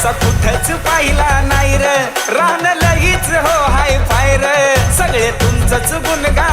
असा कुठंच पाहिला नाही र. राहण लगीच हो हाय फायर सगळे तुमचंच गुणगान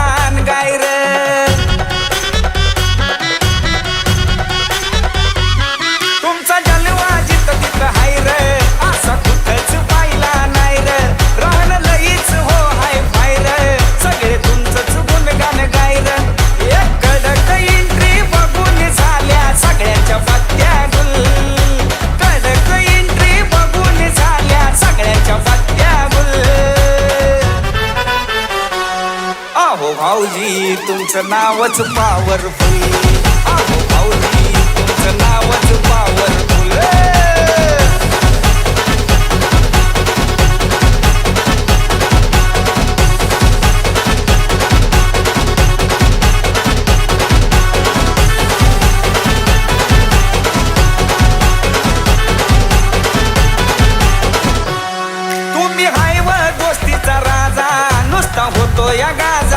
आहो भाऊजी तुमचं नावच पावरफुल आहो भाऊजी तुमचं नावच पावरफुल होतो या गाजा.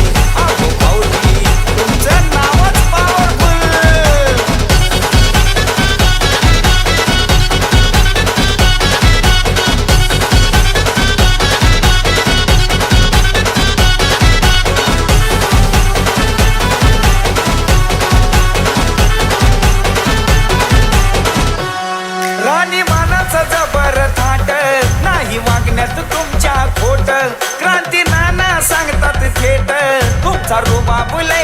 సరుబాబులై